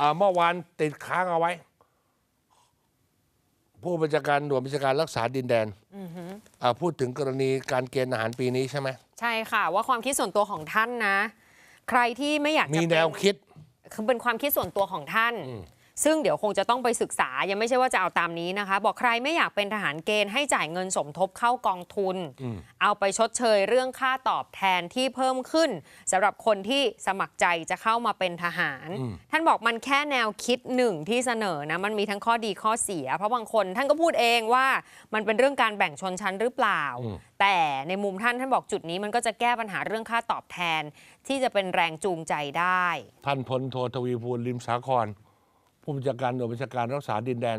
อ่าเมื่อวานติดค้างเอาไว้ ผู้บัญชาการหน่วยบัญชาการรักษาดินแดนอ่าพูดถึงกรณีการเกณฑ์อาหารปีนี้ใช่ไหมใช่ค่ะ ว่าความคิดส่วนตัวของท่านนะ ใครที่ไม่อยากจะมีเป็นแนวคิด คือเป็นความคิดส่วนตัวของท่าน ซึ่งเดี๋ยวคงจะต้องไปศึกษายังไม่ใช่ว่าจะเอาตามนี้นะคะ บอกใครไม่อยากเป็นทหารเกณฑ์ให้จ่ายเงินสมทบเข้ากองทุน เอาไปชดเชยเรื่องค่าตอบแทนที่เพิ่มขึ้นสำหรับคนที่สมัครใจจะเข้ามาเป็นทหาร ท่านบอกมันแค่แนวคิดหนึ่งที่เสนอนะมันมีทั้งข้อดีข้อเสีย เพราะบางคนท่านก็พูดเองว่ามันเป็นเรื่องการแบ่งชนชั้นหรือเปล่า แต่ในมุมท่านท่านบอกจุดนี้มันก็จะแก้ปัญหาเรื่องค่าตอบแทนที่จะเป็นแรงจูงใจได้ ท่านพลโททวีภูลริมสาคร ผู้บัญชาการหน่วยบัญชาการรักษาดินแดน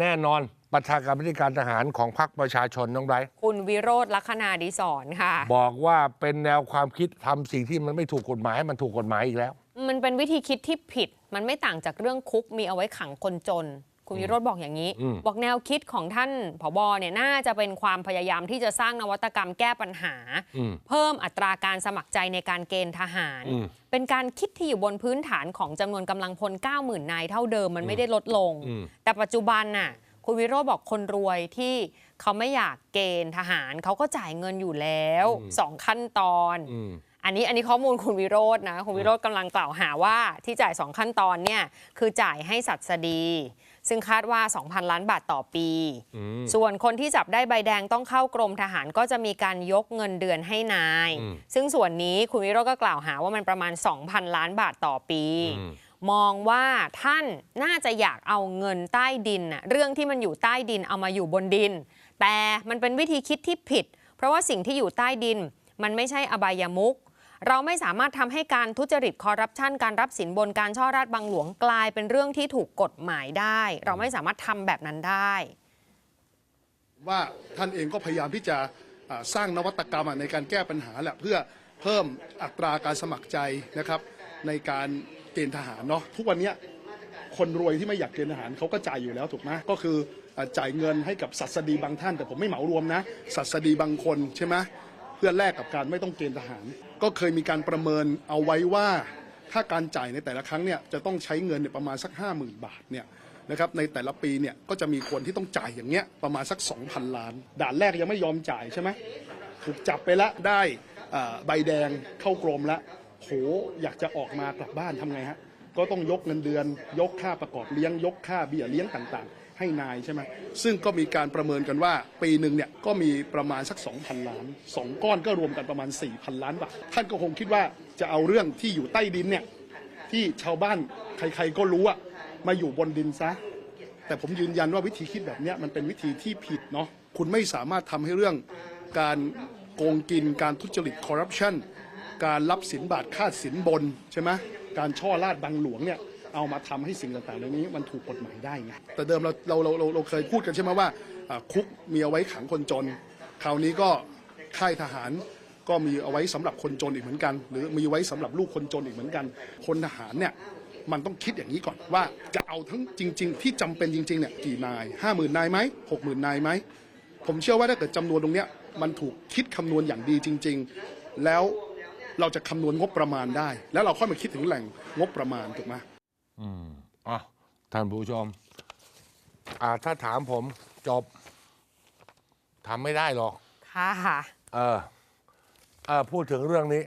แน่นอนประธานการบริการทหารของพรรคประชาชนน้องไบรท์คุณวิโรธลัคนาดิศรค่ะ บอกว่าเป็นแนวความคิดทำสิ่งที่มันไม่ถูกกฎหมายให้มันถูกกฎหมายอีกแล้ว มันเป็นวิธีคิดที่ผิด มันไม่ต่างจากเรื่องคุกมีเอาไว้ขังคนจน คุณวิโรธบอกอย่างนี้อืมบอกแนวคิดของท่านผบเนี่ยน่าจะเป็นความพยายามที่จะสร้างนวัตกรรมแก้ปัญหาอืมเพิ่มอัตราการสมัครใจในการเกณฑ์ทหารอืมเป็นการคิดที่อยู่บนพื้นฐานของจำนวนกำลังพล 90,000 นายเท่าเดิมมันไม่ได้ลดลงอืมแต่ปัจจุบันน่ะคุณวิโรธบอกคนรวยที่เขาไม่อยากเกณฑ์ทหาร เขาก็จ่ายเงินอยู่แล้วสองขั้นตอนอืมอันนี้อันนี้ข้อมูลคุณวิโรจน์นะคุณวิโรจน์กำลังกล่าวหาว่าที่จ่าย2ขั้นตอนเนี่ยคือจ่ายให้สัตว์สดี ซึ่งคาดว่า 2,000 ล้านบาทต่อปีอืมส่วนคนที่จับได้ใบแดงต้องเข้ากรมทหารก็จะมีการยกเงินเดือนให้นายอืมซึ่งส่วนนี้คุณวิโรจน์ก็กล่าวหาว่ามันประมาณ 2,000 ล้านบาทต่อปีอืมมองว่าท่านน่าจะอยากเอาเงินใต้ดินน่ะเรื่องที่มันอยู่ใต้ดินเอามาอยู่บนดิน แต่มันเป็นวิธีคิดที่ผิด เพราะว่าสิ่งที่อยู่ใต้ดิน มันไม่ใช่อบายมุก เราไม่สามารถทำให้การทุจริตคอร์รัปชันการรับสินบนการช่อราชบังหลวงกลายเป็นเรื่องที่ถูกกฎหมายได้ เราไม่สามารถทำแบบนั้นได้ ว่าท่านเองก็พยายามที่จะสร้างนวัตกรรมในการแก้ปัญหาแหละเพื่อเพิ่มอัตราการสมัครใจนะครับ ในการเกณฑ์ทหารเนาะทุกวันนี้คนรวยที่ไม่อยากเกณฑ์ทหารเขาก็จ่ายอยู่แล้วถูกไหมก็คือจ่ายเงินให้กับสัสดีบางท่านแต่ผมไม่เหมารวมนะสัสดีบางคนใช่ไหมเพื่อแลกกับการไม่ต้องเกณฑ์ทหาร ก็เคยมีการประเมินเอาไว้ว่าถ้าการจ่ายในแต่ละครั้งเนี่ยจะต้องใช้เงินเนี่ยประมาณสัก 50,000 บาทเนี่ยนะครับในแต่ละปีเนี่ยก็จะมีคนที่ต้องจ่ายอย่างเงี้ยประมาณสัก 2,000 ล้าน ด่านแรกยังไม่ยอมจ่ายใช่ไหมถูกจับไปแล้วได้ใบแดงเข้ากรมแล้วโหอยากจะออกมากลับบ้านทำไงฮะ ก็ต้องยกเงินเดือน ยกค่าประกอบเลี้ยง ยกค่าเบี้ยเลี้ยงต่างๆ ให้นายใช่ไหมซึ่งก็มีการประเมินกันว่าปีหนึ่งเนี่ยก็มีประมาณสัก 2,000 ล้านสองก้อนก็รวมกันประมาณ 4,000 ล้านบาทท่านก็คงคิดว่าจะเอาเรื่องที่อยู่ใต้ดินเนี่ยที่ชาวบ้านใครๆก็รู้อะมาอยู่บนดินซะแต่ผมยืนยันว่าวิธีคิดแบบนี้มันเป็นวิธีที่ผิดเนาะคุณไม่สามารถทำให้เรื่องการโกงกินการทุจริตคอร์รัปชันการรับสินบาทคาดสินบนใช่ไหม การช่อราดบังหลวงเนี่ยเอามาทำให้สิ่งต่างๆเหล่านี้มันถูกกฎหมายได้ไงแต่เดิมเราเราเราเราเคยพูดกันใช่ไหมว่าคุกมีเอาไว้ขังคนจน คราวนี้ก็ค่ายทหารก็มีเอาไว้สำหรับคนจนอีกเหมือนกัน หรือมีไว้สำหรับลูกคนจนอีกเหมือนกันคนทหารเนี่ยมันต้องคิดอย่างนี้ก่อนว่าจะเอาทั้งจริง ๆ ที่จำเป็นจริงๆเนี่ยกี่นายห้าหมื่นนายไหมหกหมื่นนายไหมผมเชื่อว่าถ้าเกิดจำนวนตรงเนี้ยมันถูกคิดคำนวณอย่างดีจริง ๆ แล้ว เราจะคำนวณงบประมาณได้ แล้วเราค่อยมาคิดถึงแหล่งงบประมาณถูกไหมอะท่านผู้ชม อ่าถ้าถามผมจบทำไม่ได้หรอก ค่ะ เออเออพูดถึงเรื่องนี้